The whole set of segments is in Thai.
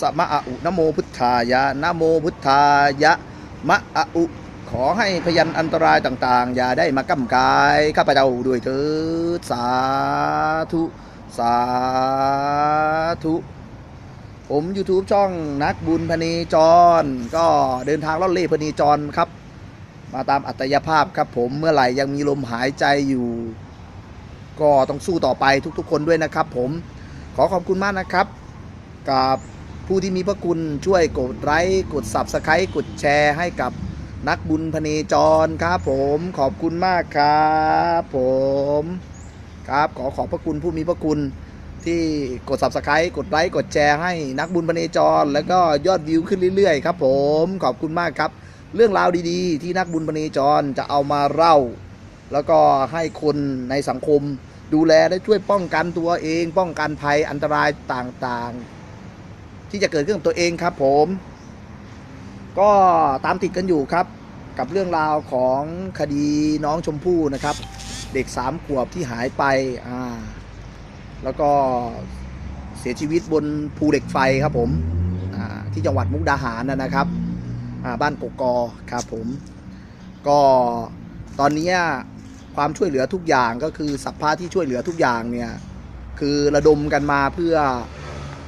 สมะอะอุนโมพุทธายะนโมพุทธายะมะอะอุขอให้พยันอันตรายต่างๆ อย่าได้มาก้ำกายข้าพเจ้าด้วยเถิดสาธุ สาธุ ผม YouTube ช่องนักบุญพเนจร ก็เดินทางล่อนเล่พเนจรครับ มาตามอัตยภาพครับผมเมื่อไหร่ยังมีลมหายใจอยู่ ก็ต้องสู้ต่อไปทุกๆคนด้วยนะครับผมขอขอบคุณมากนะครับกับ ผู้ที่มีพระคุณช่วยกดไลค์กด Subscribe กดแชร์ให้กับนักบุญพเนจรครับผมขอบคุณมากครับผมครับขอขอบพระคุณผู้มีพระคุณที่กด Subscribe กดไลค์กดแชร์ให้นักบุญพเนจร แล้วก็ยอดวิวขึ้นเรื่อยๆ ครับ ผมขอบคุณมากครับ เรื่องราวดีๆ ที่นักบุญพเนจรจะเอามาเล่า แล้วก็ให้คนในสังคม ดูแลได้ช่วยป้องกันตัวเอง ป้องกันภัยอันตรายต่างๆ ที่จะเกิดขึ้นกับตัวเองครับผม ก็ตามติดกันอยู่ครับ กับเรื่องราวของคดีน้องชมพู่นะครับ เด็กสามขวบที่หายไปอ่าแล้วก็เสียชีวิตบนภูเหล็กไฟครับผมอ่าที่จังหวัดมุกดาหารนะครับอ่าบ้านกกอครับผม ก็ตอนนี้ความช่วยเหลือทุกอย่างก็คือสัพพะที่ช่วยเหลือทุกอย่างเนี่ยคือระดมกันมาเพื่อ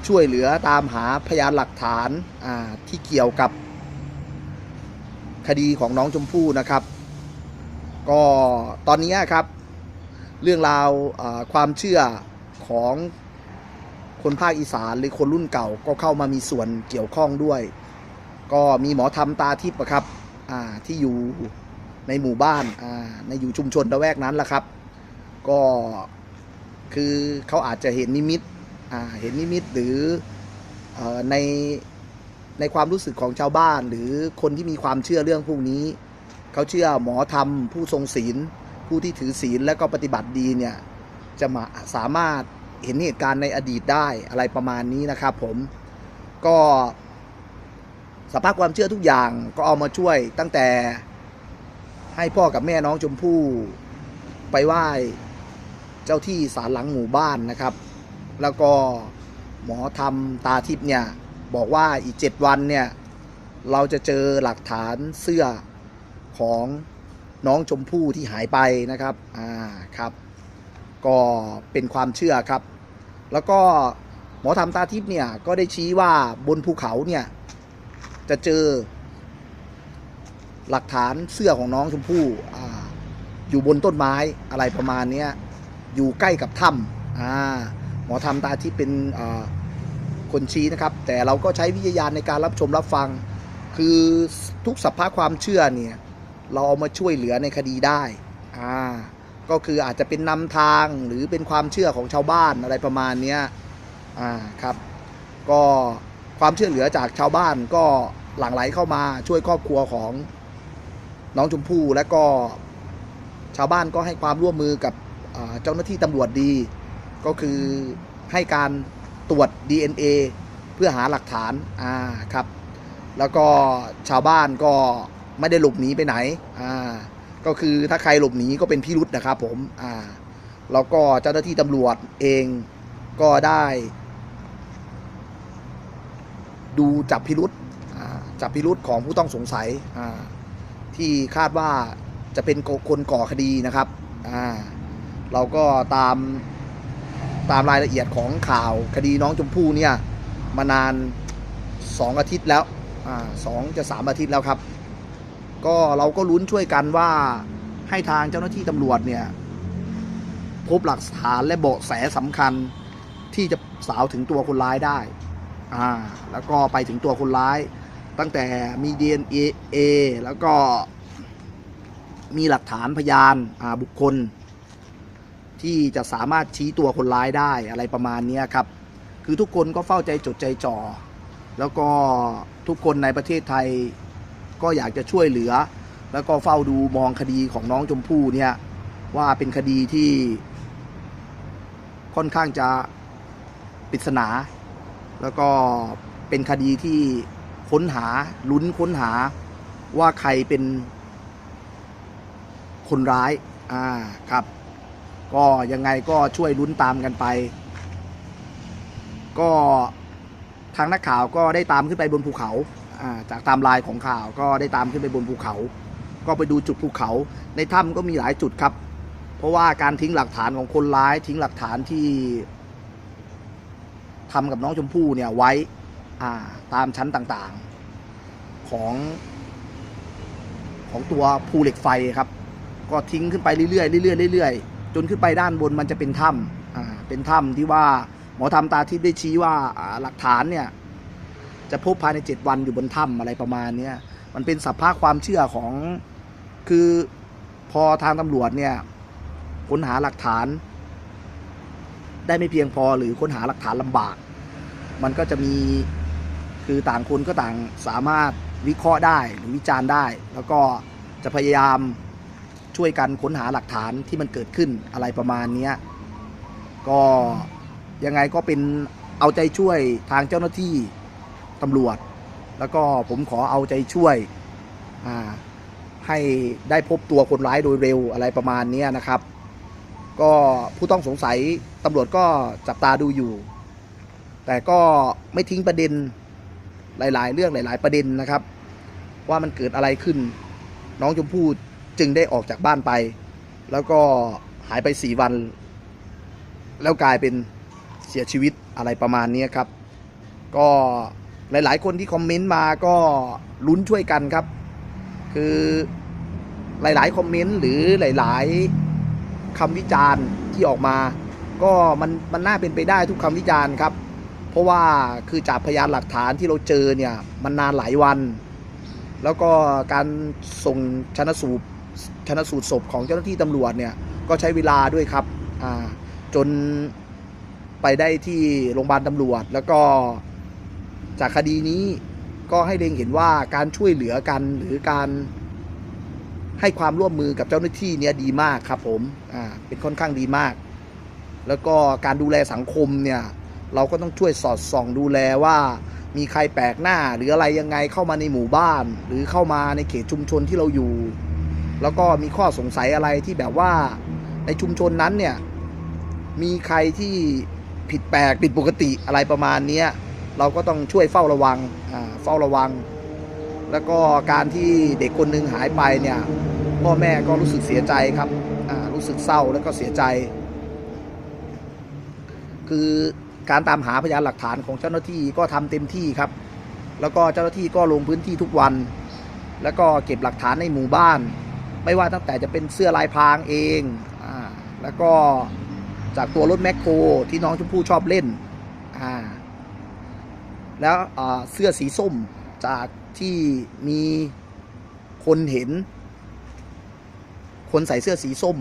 ช่วยเหลือตามหาพยานหลักฐานที่เกี่ยวกับคดีของน้องชมพู่นะครับ ก็ตอนนี้ครับ เรื่องราวความเชื่อของคนภาคอีสานหรือคนรุ่นเก่าก็เข้ามามีส่วนเกี่ยวข้องด้วย ก็มีหมอธรรมตาทิพย์ครับที่อยู่ในหมู่บ้านในอยู่ชุมชนละแวกนั้นแหละครับ ก็คือเขาอาจจะเห็นนิมิต เห็นนิมิตหรืออในในความรู้สึกของชาวบ้าน หรือคนที่มีความเชื่อเรื่องพวกนี้ เขาเชื่อหมอธรรม ผู้ทรงศีล ผู้ที่ถือศีลและก็ปฏิบัติดีเนี่ยจะมาสามารถเห็นเหตุการณ์ในอดีตได้อะไรประมาณนี้นะครับผมก็สภาพความเชื่อทุกอย่างก็เอามาช่วยตั้งแต่ให้พ่อกับแม่น้องชมพู่ไปไหว้เจ้าที่ศาลหลังหมู่บ้านนะครับ แล้วก็หมอธรรมตาทิพย์เนี่ย บอกว่าอีกเจ็ดวันเนี่ย เราจะเจอหลักฐานเสื้อของน้องชมพู่ที่หายไปนะครับอ่าครับ ก็เป็นความเชื่อครับ แล้วก็หมอธรรมตาทิพย์เนี่ยก็ได้ชี้ว่าบนภูเขาเนี่ยจะเจอ หลักฐานเสื้อของน้องชมพู่อ่าอยู่บนต้นไม้อะไรประมาณนี้อยู่ใกล้กับถ้ำอ่า มอธรรมตาทิพย์เป็นคนชี้นะครับ แต่เราก็ใช้วิทยาณในการรับชมรับฟัง คือทุกสัพพะความเชื่อเนี่ยเราเอามาช่วยเหลือในคดีได้อ่าก็คืออาจจะเป็นนำทางหรือเป็นความเชื่อของชาวบ้านอะไรประมาณนี้อ่าครับ ก็ความช่วยเหลือจากชาวบ้านก็หลั่งไหลเข้ามาช่วยครอบครัวของน้องชมพู่และก็ชาวบ้านก็ให้ความร่วมมือกับเจ้าหน้าที่ตำรวจดี ก็คือให้การตรวจ DNA เพื่อหาหลักฐานอ่าครับ แล้วก็ชาวบ้านก็ไม่ได้หลบหนีไปไหนอ่าก็คือถ้าใครหลบหนีก็เป็นพิรุษนะครับผมอ่าแล้วก็เจ้าหน้าที่ตำรวจเองก็ได้ ดูจับพิรุษจับพิรุษของผู้ต้องสงสัยที่คาดว่าจะเป็นคนก่อคดีนะครับ เราก็ตาม ตามรายละเอียดของข่าวคดีน้องชมพู่เนี่ยมานานสองอาทิตย์แล้วอ่าสองจะสามอาทิตย์แล้วครับ ก็เราก็ลุ้นช่วยกันว่าให้ทางเจ้าหน้าที่ตำรวจเนี่ยพบหลักฐานและเบาะแสสำคัญที่จะสาวถึงตัวคนร้ายได้อ่าแล้วก็ไปถึงตัวคนร้าย ตั้งแต่มี DNA แล้วก็มีหลักฐานพยานอ่าบุคคล ที่จะสามารถชี้ตัวคนร้ายได้อะไรประมาณนี้ครับ คือทุกคนก็เฝ้าใจจดใจจ่อ แล้วก็ทุกคนในประเทศไทยก็อยากจะช่วยเหลือ แล้วก็เฝ้าดูมองคดีของน้องชมพู่เนี่ยว่าเป็นคดีที่ ค่อนข้างจะปริศนา แล้วก็เป็นคดีที่ค้นหาลุ้นค้นหาว่าใครเป็นคนร้าย อ่า ครับ ก็ยังไงก็ช่วยลุ้นตามกันไป ก็ทางนักข่าวก็ได้ตามขึ้นไปบนภูเขาจากตามไลน์ของข่าวก็ได้ตามขึ้นไปบนภูเขา ก็ไปดูจุดภูเขา ในถ้ำก็มีหลายจุดครับ เพราะว่าการทิ้งหลักฐานของคนร้ายทิ้งหลักฐานที่ทำกับน้องชมพู่เนี่ยไว้ตามชั้นต่างๆของของตัวภูเหล็กไฟครับ ก็ทิ้งขึ้นไปเรื่อยๆเรื่อยๆเรื่อยๆ จนขึ้นไปด้านบนมันจะเป็นถ้ำอ่าเป็นถ้ำที่ว่าหมอทำตาทิพย์ได้ชี้ว่าหลักฐานเนี่ยจะพบภายในเจ็ดวันอยู่บนถ้ำอะไรประมาณเนี้ยมันเป็นสัพพะความเชื่อของคือพอทางตำรวจเนี่ยค้นหาหลักฐาน ได้ไม่เพียงพอหรือค้นหาหลักฐานลำบาก มันก็จะมีคือต่างคนก็ต่างสามารถวิเคราะห์ได้หรือวิจารณ์ได้ แล้วก็จะพยายาม ช่วยกันค้นหาหลักฐานที่มันเกิดขึ้นอะไรประมาณเนี้ยก็ยังไงก็เป็นเอาใจช่วยทางเจ้าหน้าที่ตำรวจ แล้วก็ผมขอเอาใจช่วยให้ได้พบตัวคนร้ายโดยเร็วอะไรประมาณนี้นะครับ ก็ผู้ต้องสงสัยตำรวจก็จับตาดูอยู่ แต่ก็ไม่ทิ้งประเด็นหลาย ๆ เรื่องหลาย ๆ ประเด็นนะครับ ว่ามันเกิดอะไรขึ้น น้องชมพู่ จึงได้ออกจากบ้านไป แล้วก็หายไปสี่วัน แล้วกลายเป็นเสียชีวิตอะไรประมาณนี้ครับ ก็หลาย ๆ คนที่คอมเมนต์มาก็ลุ้นช่วยกันครับ คือหลาย ๆ คอมเมนต์หรือหลาย ๆคำวิจารณ์ที่ออกมา ก็มันมันน่าเป็นไปได้ทุกคำวิจารณ์ครับ เพราะว่าคือจากพยานหลักฐานที่เราเจอเนี่ยมันนานหลายวัน แล้วก็การส่งชนสูตร ชนสูตรศพของเจ้าหน้าที่ตำรวจเนี่ยก็ใช้เวลาด้วยครับจนไปได้ที่โรงพยาบาลตำรวจ แล้วก็จากคดีนี้ก็ให้เล็งเห็นว่าการช่วยเหลือกันหรือการให้ความร่วมมือกับเจ้าหน้าที่เนี่ยดีมากครับผมอ่าเป็นค่อนข้างดีมาก แล้วก็การดูแลสังคมเนี่ยเราก็ต้องช่วยสอดส่องดูแลว่ามีใครแปลกหน้า หรืออะไรยังไงเข้ามาในหมู่บ้าน หรือเข้ามาในเขตชุมชนที่เราอยู่ แล้วก็มีข้อสงสัยอะไรที่แบบว่าในชุมชนนั้นเนี่ย มีใครที่ผิดแปลกผิดปกติอะไรประมาณเนี้ยเราก็ต้องช่วยเฝ้าระวังอ่าเฝ้าระวัง แล้วก็การที่เด็กคนหนึ่งหายไปเนี่ยพ่อแม่ก็รู้สึกเสียใจครับอ่ารู้สึกเศร้าแล้วก็เสียใจ คือการตามหาพยานหลักฐานของเจ้าหน้าที่ก็ทำเต็มที่ครับ แล้วก็เจ้าหน้าที่ก็ลงพื้นที่ทุกวัน แล้วก็เก็บหลักฐานในหมู่บ้าน ไม่ว่าตั้งแต่จะเป็นเสื้อลายพรางเองอ่าแล้วก็จากตัวรถแมคโครที่น้องชมพู่ชอบเล่นอ่าแล้วเสื้อสีส้มจากที่มีคนเห็น คนใส่เสื้อสีส้ม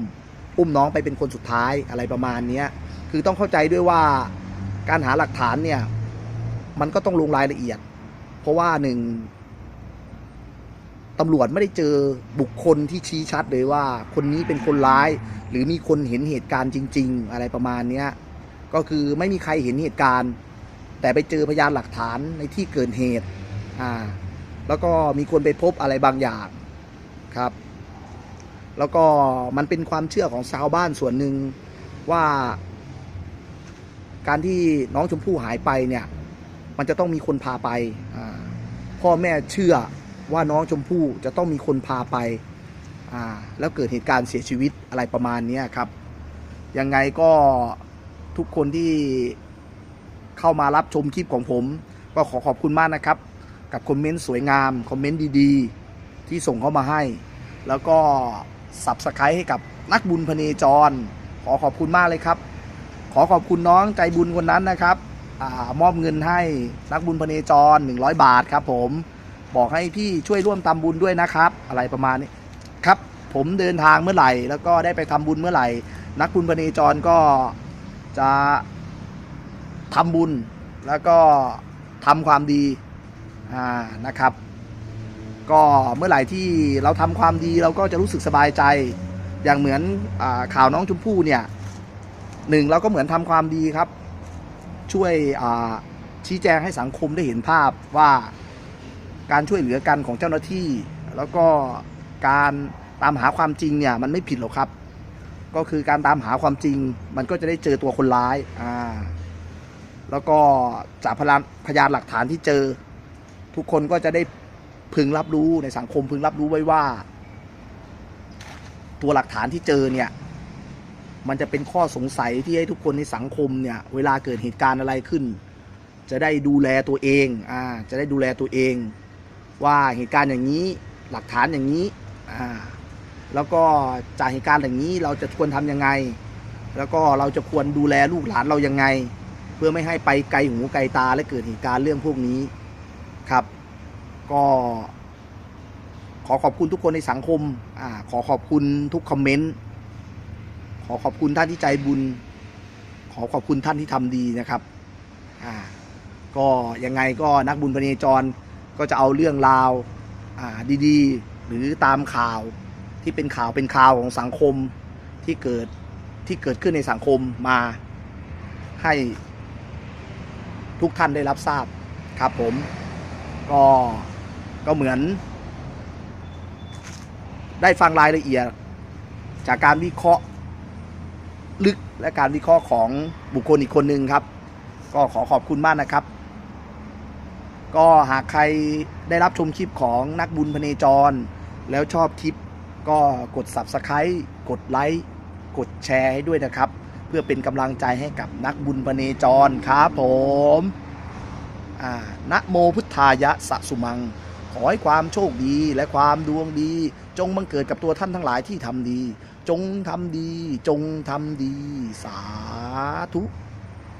อุ้มน้องไปเป็นคนสุดท้ายอะไรประมาณนี้คือต้องเข้าใจด้วยว่าการหาหลักฐานเนี่ย มันก็ต้องลงรายละเอียด เพราะว่าหนึ่ง ตำรวจไม่ได้เจอบุคคลที่ชี้ชัดเลยว่า คนนี้เป็นคนร้าย หรือมีคนเห็นเหตุการณ์จริง ๆ อะไรประมาณเนี้ยก็คือไม่มีใครเห็นเหตุการณ์ แต่ไปเจอพยานหลักฐานในที่เกิดเหตุอ่าแล้วก็มีคนไปพบอะไรบางอย่างครับ แล้วก็มันเป็นความเชื่อของชาวบ้านส่วนหนึ่งว่า การที่น้องชมพู่หายไปเนี่ย มันจะต้องมีคนพาไปพ่อแม่เชื่อ ว่าน้องชมพู่จะต้องมีคนพาไปอ่าแล้วเกิดเหตุการณ์เสียชีวิตอะไรประมาณนี้ครับ ยังไงก็ทุกคนที่เข้ามารับชมคลิปของผม ก็ขอขอบคุณมากนะครับ กับคอมเมนต์สวยงาม คอมเมนต์ดีๆ ที่ส่งเข้ามาให้ แล้วก็สับสไครให้กับนักบุญพเนจร ขอขอบคุณมากเลยครับ ขอขอบคุณน้องใจบุญคนนั้นนะครับอมอบเงินให้นักบุญพเนจร 100 บาทครับผม บอกให้พี่ช่วยร่วมทำบุญด้วยนะครับ อะไรประมาณนี้ครับ ผมเดินทางเมื่อไหร่ แล้วก็ได้ไปทำบุญเมื่อไหร่ นักบุญพเนจรก็จะทำบุญแล้วก็ทำความดีอ่านะครับ ก็เมื่อไหร่ที่เราทำความดีเราก็จะรู้สึกสบายใจ อย่างเหมือนอข่าวน้องชมพู่เนี่ยหนึ่งเราก็เหมือนทำความดีครับ ช่วยชี้แจงให้สังคมได้เห็นภาพว่า การช่วยเหลือกันของเจ้าหน้าที่ แล้วก็การตามหาความจริงเนี่ยมันไม่ผิดหรอกครับ ก็คือการตามหาความจริง มันก็จะได้เจอตัวคนร้ายอ่าแล้วก็จากพยานพยานหลักฐานที่เจอ ทุกคนก็จะได้พึงรับรู้ในสังคมพึงรับรู้ไว้ว่า ตัวหลักฐานที่เจอเนี่ย มันจะเป็นข้อสงสัยที่ให้ทุกคนในสังคมเนี่ย เวลาเกิดเหตุการณ์อะไรขึ้น จะได้ดูแลตัวเองอ่าจะได้ดูแลตัวเอง ว่าเหตุการณ์อย่างนี้หลักฐานอย่างนี้อ่าแล้วก็จากเหตุการณ์อย่างนี้เราจะควรทำยังไง แล้วก็เราจะควรดูแลลูกหลานเรายังไง เพื่อไม่ให้ไปไกลหูไกลตาและเกิดเหตุการณ์เรื่องพวกนี้ครับ ก็ขอขอบคุณทุกคนในสังคมอขอขอบคุณทุกคอมเมนต์ ขอขอบคุณท่านที่ใจบุญ ขอขอบคุณท่านที่ทำดีนะครับ ก็ยังไงก็นักบุญพเนจร ก็จะเอาเรื่องราวาดีๆ หรือตามข่าวที่เป็นข่าวเป็นข่าวของสังคมที่เกิดที่เกิดขึ้นในสังคมมาให้ทุกท่านได้รับทราบครับผมก็ก็เหมือน ได้ฟังรายละเอียด จากการวิเคราะห์ลึกและการวิเคราะห์ของบุคคลอีกคนหนึ่งครับ ก็ขอขอบคุณมากนะครับ ก็หากใครได้รับชมคลิปของนักบุญพเนจร แล้วชอบคลิปก็กด subscribe กดไลค์กดแชร์ให้ด้วยนะครับ เพื่อเป็นกำลังใจให้กับนักบุญพเนจรครับผมนะโมพุทธายะสะสุมัง ขอให้ความโชคดีและความดวงดี จงบังเกิดกับตัวท่านทั้งหลายที่ทำดี จงทำดี จงทำดี สาธุ